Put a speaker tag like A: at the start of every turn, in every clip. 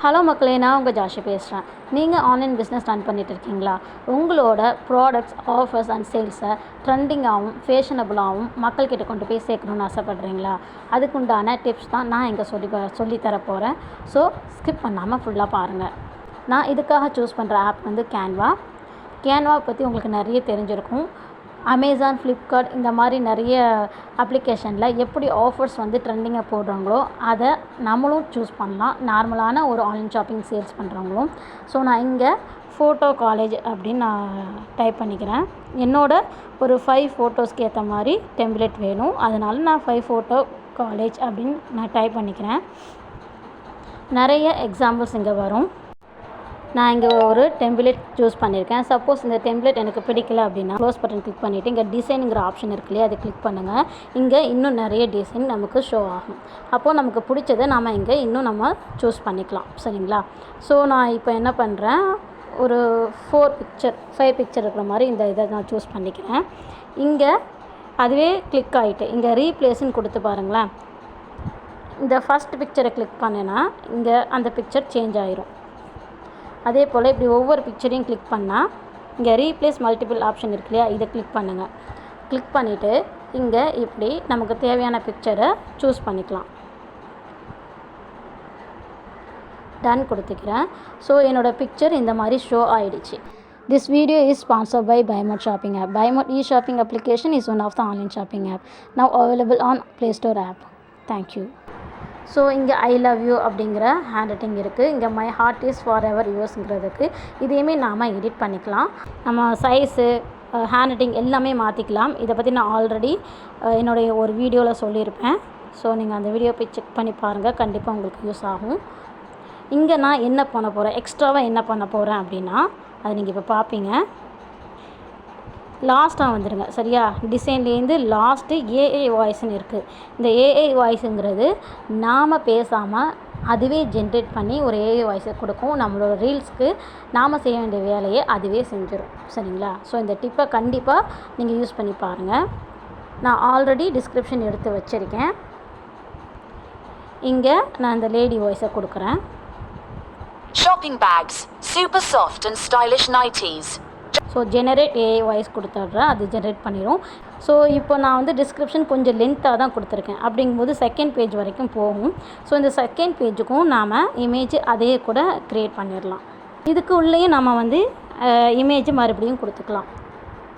A: Hello மக்களே நான் உங்கள் ஜாஷி பேசுகிறேன் நீங்கள் ஆன்லைன் பிஸ்னஸ் ரன் பண்ணிட்டு இருக்கீங்களா உங்களோட ப்ராடக்ட்ஸ் ஆஃபர்ஸ் அண்ட் சேல்ஸை ட்ரெண்டிங்காகவும் ஃபேஷனபுளாகவும் மக்கள்கிட்ட கொண்டு போய் சேர்க்கணுன்னு ஆசைப்பட்றீங்களா? அதுக்குண்டான டிப்ஸ் தான் நான் இங்கே சொல்லி சொல்லி தர போகிறேன் ஸோ ஸ்கிப் பண்ணாமல் ஃபுல்லாக பாருங்கள் நான் இதுக்காக சூஸ் பண்ணுற ஆப் வந்து கேன்வா கேன்வா பற்றி உங்களுக்கு நிறைய தெரிஞ்சிருக்கும். அமேசான் ஃப்ளிப்கார்ட் இந்த மாதிரி நிறைய அப்ளிகேஷனில் எப்படி ஆஃபர்ஸ் வந்து ட்ரெண்டிங்காக போடுறாங்களோ அதை நம்மளும் சூஸ் பண்ணலாம். நார்மலான ஒரு ஆன்லைன் ஷாப்பிங் சேல்ஸ் பண்ணுறவங்களும் ஸோ நான் இங்கே ஃபோட்டோ காலேஜ் அப்படின்னு நான் டைப் பண்ணிக்கிறேன். என்னோட ஒரு ஃபைவ் ஃபோட்டோஸ்க்கு ஏற்ற மாதிரி டெம்ப்ளேட் வேணும். அதனால் நான் ஃபைவ் ஃபோட்டோ காலேஜ் அப்படின்னு நான் டைப் பண்ணிக்கிறேன். நிறைய எக்ஸாம்பிள்ஸ் இங்கே வரும். நான் இங்கே ஒரு டெம்ப்ளேட் சூஸ் பண்ணியிருக்கேன் சப்போஸ் இந்த டெம்ப்ளேட் எனக்கு பிடிக்கல அப்படின்னா க்ளோஸ் பட்டன் கிளிக் பண்ணிவிட்டு இங்கே டிசைனுங்கிற ஆப்ஷன் இருக்கு இல்லையா அதை கிளிக் பண்ணுங்கள் இங்கே இன்னும் நிறைய டிசைன் நமக்கு ஷோ ஆகும். அப்போது நமக்கு பிடிச்சதை நம்ம இங்கே இன்னும் நம்ம சூஸ் பண்ணிக்கலாம். சரிங்களா? ஸோ நான் இப்போ என்ன பண்ணுறேன் ஒரு ஃபோர் பிக்சர் ஃபைவ் பிக்சர் இருக்கிற மாதிரி இந்த இதை நான் சூஸ் பண்ணிக்கிறேன். இங்கே அதுவே கிளிக் ஆகிட்டு இங்கே ரீப்ளேஸ்ன்னு கொடுத்து பாருங்களேன். இந்த ஃபஸ்ட் பிக்சரை கிளிக் பண்ணேன்னா இங்கே அந்த பிக்சர் சேஞ்ச் ஆயிரும். அதே போல் இப்படி ஒவ்வொரு பிக்சரையும் கிளிக் பண்ணால் இங்கே ரீப்ளேஸ் மல்டிபிள் ஆப்ஷன் இருக்கு இல்லையா? இதை கிளிக் பண்ணுங்கள் கிளிக் பண்ணிவிட்டு இங்கே இப்படி நமக்கு தேவையான பிக்சரை சூஸ் பண்ணிக்கலாம். டன் கொடுத்துக்கிறேன். ஸோ என்னோடய பிக்சர் இந்த மாதிரி ஷோ ஆயிடுச்சு. This video is sponsor by Bymot shopping app Bymot e shopping application is one of the online shopping app now available on play store app thank you so இங்கே I love you அப்படிங்கிற hand writing இருக்குது இங்கே my heart is forever யூஸ்ங்கிறதுக்கு இதையுமே நாம் edit பண்ணிக்கலாம். நம்ம size hand writing எல்லாமே மாற்றிக்கலாம் இதை பற்றி நான் ஆல்ரெடி uh, என்னுடைய ஒரு வீடியோவில் சொல்லியிருப்பேன். ஸோ நீங்கள் அந்த வீடியோ போய் செக் பண்ணி பாருங்கள் கண்டிப்பாக உங்களுக்கு யூஸ் ஆகும். இங்கே நான் என்ன பண்ண போகிறேன் எக்ஸ்ட்ராவாக என்ன பண்ண போகிறேன் அப்படின்னா அதை நீங்கள் இப்போ பார்ப்பீங்க லாஸ்ட்டாக வந்துடுங்க. சரியா? டிசைன்லேருந்து லாஸ்ட்டு ஏஐ வாய்ஸ்னு இருக்குது இந்த ஏஐ வாய்ஸுங்கிறது நாம் பேசாமல் அதுவே ஜென்ரேட் பண்ணி ஒரு ஏஐ வாய்ஸை கொடுக்கும். நம்மளோட ரீல்ஸ்க்கு நாம் செய்ய வேண்டிய வேலையை அதுவே செஞ்சிடும் சரிங்களா? ஸோ இந்த டிப்பை கண்டிப்பாக நீங்கள் யூஸ் பண்ணி பாருங்கள் நான் ஆல்ரெடி டிஸ்கிரிப்ஷன் எடுத்து வச்சுருக்கேன். இங்கே நான் இந்த லேடி வாய்ஸை கொடுக்குறேன்.
B: Shopping bags super soft and stylish nighties
A: so generate AI voice கொடுத்துட்றேன் அது ஜெனரேட் பண்ணிடும் ஸோ இப்போ நான் வந்து டிஸ்கிரிப்ஷன் கொஞ்சம் லென்த்தாக தான் கொடுத்துருக்கேன். அப்படிங்கும்போது செகண்ட் பேஜ் வரைக்கும் போகும். ஸோ இந்த செகண்ட் பேஜுக்கும் நாம் இமேஜ் அதே கூட க்ரியேட் பண்ணிடலாம் இதுக்கு உள்ளேயும் நம்ம வந்து இமேஜ் மறுபடியும் கொடுத்துக்கலாம்.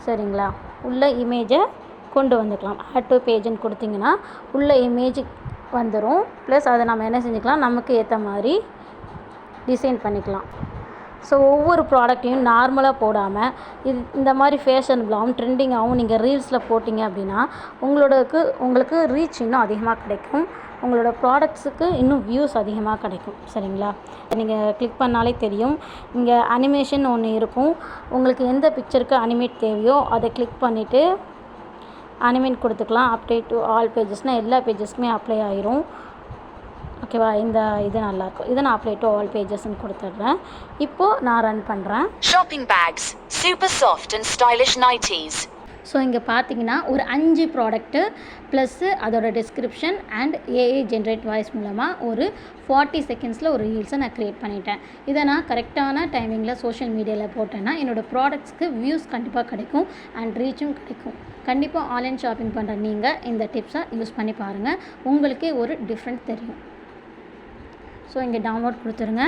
A: சரிங்களா? உள்ள இமேஜை கொண்டு வந்துக்கலாம். ஆட் டு பேஜுன்னு கொடுத்தீங்கன்னா உள்ள இமேஜ் வந்துடும் ப்ளஸ் அதை நம்ம என்ன செஞ்சுக்கலாம்? நமக்கு ஏற்ற மாதிரி டிசைன் பண்ணிக்கலாம். ஸோ ஒவ்வொரு ப்ராடக்ட்டையும் நார்மலாக போடாமல் இது இந்த மாதிரி ஃபேஷனபிளாகவும் ட்ரெண்டிங்காகவும் நீங்கள் ரீல்ஸில் போட்டிங்க அப்படின்னா உங்களோடக்கு உங்களுக்கு ரீச் இன்னும் அதிகமாக கிடைக்கும். உங்களோட ப்ராடக்ட்ஸுக்கு இன்னும் வியூஸ் அதிகமாக கிடைக்கும். சரிங்களா? நீங்கள் கிளிக் பண்ணாலே தெரியும். இங்கே அனிமேஷன் ஒன்று இருக்கும். உங்களுக்கு எந்த பிக்சருக்கு அனிமேட் தேவையோ அதை கிளிக் பண்ணிவிட்டு அனிமேட் கொடுத்துக்கலாம். அப்டேட் டு ஆல் பேஜஸ்னால் எல்லா பேஜஸ்க்குமே அப்ளை ஆயிரும். ஓகேவா? இந்த இது நல்லாயிருக்கும் இதை நான் அப்ளை டு ஆல் பேஜஸ்ன்னு கொடுத்துட்றேன். இப்போது நான் ரன் பண்ணுறேன்
B: Shopping bags, super soft and stylish nighties.
A: So இங்கே பார்த்தீங்கன்னா ஒரு அஞ்சு ப்ராடக்ட்டு ப்ளஸ்ஸு அதோட description and AI generate voice மூலமாக ஒரு ஃபார்ட்டி செகண்ட்ஸில் ஒரு ரீல்ஸை நான் க்ரியேட் பண்ணிட்டேன். இதை நான் கரெக்டான டைமிங்கில் சோஷியல் மீடியாவில் போட்டேன்னா என்னோடய ப்ராடக்ட்ஸ்க்கு வியூஸ் கண்டிப்பாக கிடைக்கும் அண்ட் ரீச்சும் கிடைக்கும். கண்டிப்பாக ஆன்லைன் ஷாப்பிங் பண்ணுற நீங்கள் இந்த டிப்ஸை யூஸ் பண்ணி பாருங்கள் உங்களுக்கே ஒரு டிஃப்ரெண்ட் தெரியும். ஸோ இங்கே டவுன்லோட் கொடுத்துருங்க.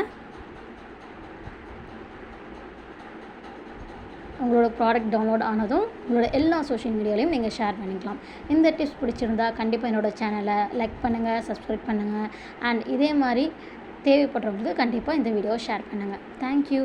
A: உங்களோட ப்ராடக்ட் டவுன்லோட் ஆனதும் உங்களோட எல்லா சோஷியல் மீடியாலையும் நீங்கள் ஷேர் பண்ணிக்கலாம். இந்த டிப்ஸ் பிடிச்சிருந்தா கண்டிப்பாக என்னோடய சேனலை லைக் பண்ணுங்கள் சப்ஸ்கிரைப் பண்ணுங்கள் அண்ட் இதே மாதிரி தேவைப்படுறவங்களுக்கு கண்டிப்பாக இந்த வீடியோவை ஷேர் பண்ணுங்கள் தேங்க்யூ